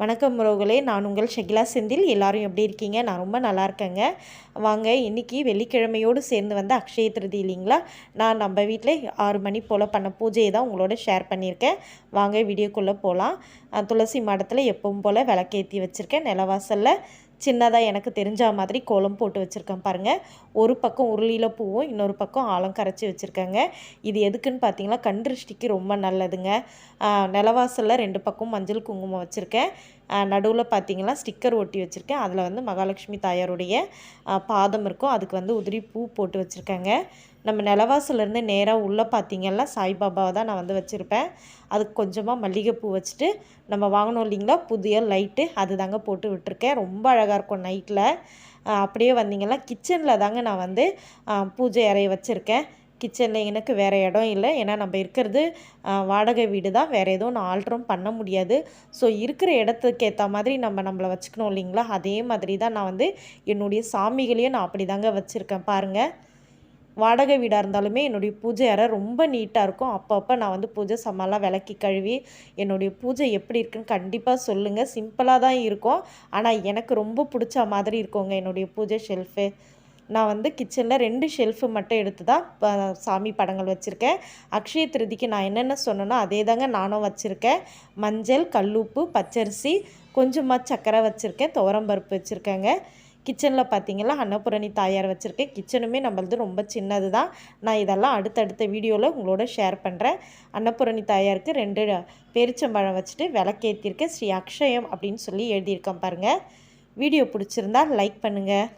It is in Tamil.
வணக்கம் உறவுகளே நான் உங்கள் ஷகிலா செந்தில். எல்லாரும் எப்படி இருக்கீங்க? நான் ரொம்ப நல்லா இருக்கேங்க. வாங்க இன்றைக்கி வெள்ளிக்கிழமையோடு சேர்ந்து வந்து அக்ஷய திருதி இல்லைங்களா? நான் நம்ம வீட்டில் ஆறு மணி போல் பண்ண பூஜையை தான் உங்களோட ஷேர் பண்ணியிருக்கேன். வாங்க வீடியோக்குள்ளே போகலாம் துளசி மாடத்தில் எப்பவும் போல் விளக்கேற்றி வச்சுருக்கேன் நிலவாசலில். சின்னதாக எனக்கு தெரிஞ்ச மாதிரி கோலம் போட்டு வச்சுருக்கேன் பாருங்கள் ஒரு பக்கம் உருளியில் பூவும் இன்னொரு பக்கம் ஆழம் கரைச்சி வச்சுருக்கேங்க. இது எதுக்குன்னு பார்த்தீங்கன்னா கண்டிருஷ்டிக்கு ரொம்ப நல்லதுங்க. நிலவாசலில் ரெண்டு பக்கம் மஞ்சள் குங்குமம் வச்சுருக்கேன். நடுவில் பார்த்தீங்கன்னா ஸ்டிக்கர் ஒட்டி வச்சுருக்கேன். அதில் வந்து மகாலட்சுமி தாயாருடைய பாதம் இருக்கும். அதுக்கு வந்து உதிரி பூ போட்டு வச்சுருக்கேங்க. நம்ம நிலவாசலேருந்து நேராக உள்ளே பார்த்தீங்கன்னா சாய்பாபாவை தான் நான் வந்து வச்சுருப்பேன். அதுக்கு கொஞ்சமாக மல்லிகைப்பூ வச்சுட்டு நம்ம வாங்கினோம் இல்லைங்களா? புதிய லைட்டு. அது தாங்க போட்டு விட்டுருக்கேன். ரொம்ப அழகாக இருக்கும் நைட்டில். அப்படியே வந்தீங்கன்னா கிச்சனில் தாங்க நான் வந்து பூஜை அறையை வச்சுருக்கேன். கிச்சனில் எனக்கு வேறு இடம் இல்லை. ஏன்னா நம்ம இருக்கிறது வாடகை வீடு தான். வேறு எதுவும் நான் ஆல்ட்ரும் பண்ண முடியாது. ஸோ இருக்கிற இடத்துக்கு ஏற்ற மாதிரி நம்ம நம்மளை வச்சுக்கணும் இல்லைங்களா? அதே மாதிரி தான் நான் வந்து என்னுடைய சாமிகளையும் நான் அப்படி தாங்க வச்சுருக்கேன். பாருங்கள் வாடகை வீடாக இருந்தாலுமே என்னுடைய பூஜை அறை ரொம்ப நீட்டாக இருக்கும். அப்பப்போ நான் வந்து பூஜை சாமான்லாம் விளக்கி கழுவி என்னுடைய பூஜை எப்படி இருக்குன்னு கண்டிப்பாக சொல்லுங்கள் சிம்பிளாக தான் இருக்கும். ஆனால் எனக்கு ரொம்ப பிடிச்ச மாதிரி இருக்குங்க என்னுடைய பூஜை ஷெல்ஃபு நான் வந்து கிச்சனில் ரெண்டு ஷெல்ஃபு மட்டும் எடுத்து தான் ப- சாமி படங்கள் வச்சுருக்கேன். அக்ஷய திருதிக்கு நான் என்னென்ன சொன்னேனோ அதே தாங்க நானும் வச்சுருக்கேன். மஞ்சள் கல்லுப்பு பச்சரிசி கொஞ்சமாக சக்கரை வச்சுருக்கேன் துவரம்பருப்பு வச்சுருக்கேங்க. கிச்சனில் பார்த்தீங்கன்னா அன்னபூரணி தாயார் வச்சுருக்கேன் கிச்சனுமே நம்மளது ரொம்ப சின்னது தான் நான் இதெல்லாம் அடுத்தடுத்த வீடியோவில் உங்களோட ஷேர் பண்ணுறேன் அன்னபூரணி தாயாருக்கு ரெண்டு பேரிச்சம்பழம் வச்சுட்டு விளக்கேற்றிருக்கேன் ஸ்ரீ அக்ஷயம் அப்படின்னு சொல்லி எழுதியிருக்கேன் பாருங்கள் வீடியோ பிடிச்சிருந்தா லைக் பண்ணுங்கள்